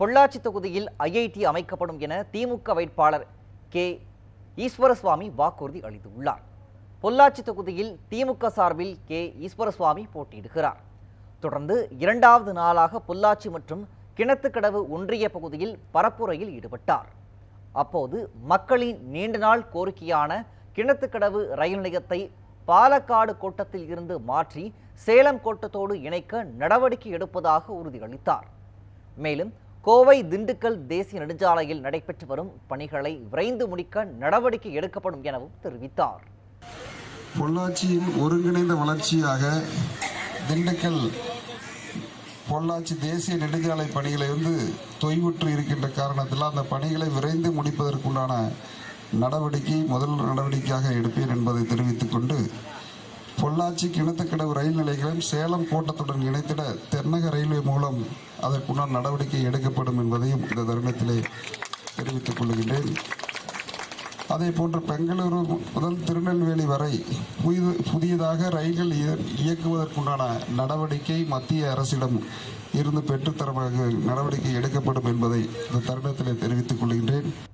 பொள்ளாச்சி தொகுதியில் ஐஐடி அமைக்கப்படும் என திமுக வேட்பாளர் கே ஈஸ்வரசுவாமி வாக்குறுதி அளித்துள்ளார். பொள்ளாச்சி தொகுதியில் திமுக சார்பில் கே ஈஸ்வரசுவாமி போட்டியிடுகிறார். தொடர்ந்து இரண்டாவது நாளாக பொள்ளாச்சி மற்றும் கிணத்துக்கடவு ஒன்றிய பகுதியில் பரப்புரையில் ஈடுபட்டார். அப்போது மக்களின் நீண்ட நாள் கோரிக்கையான கிணத்துக்கடவு ரயில் நிலையத்தை பாலக்காடு கோட்டத்தில் இருந்து மாற்றி சேலம் கோட்டத்தோடு இணைக்க நடவடிக்கை எடுப்பதாக உறுதியளித்தார். மேலும் கோவை திண்டுக்கல் தேசிய நெடுஞ்சாலையில் நடைபெற்று வரும் பணிகளை விரைந்து முடிக்க நடவடிக்கை எடுக்கப்படும் எனவும் தெரிவித்தார். பொள்ளாச்சியின் ஒருங்கிணைந்த வளர்ச்சியாக திண்டுக்கல் பொள்ளாச்சி தேசிய நெடுஞ்சாலை பணிகளை வந்து தொய்வுற்று இருக்கின்ற காரணத்தில் அந்த பணிகளை விரைந்து முடிப்பதற்குண்டான நடவடிக்கை முதல் நடவடிக்கையாக எடுப்பேன் என்பதை தெரிவித்துக் கொண்டு பொள்ளாச்சி கிணத்துக்கடவு ரயில் நிலையங்களையும் சேலம் கோட்டத்துடன் இணைத்திட தென்னக ரயில்வே மூலம் அதற்குண்டான நடவடிக்கை எடுக்கப்படும் என்பதையும் இந்த தருணத்திலே தெரிவித்துக் கொள்கின்றேன். அதே போன்று பெங்களூரு முதல் திருநெல்வேலி வரை புதிது புதியதாக ரயில்கள் இய- இயக்குவதற்குண்டான நடவடிக்கை மத்திய அரசிடம் இருந்து பெற்றுத்தரமாக நடவடிக்கை எடுக்கப்படும் என்பதை இந்த தருணத்தில் தெரிவித்துக் கொள்கின்றேன்.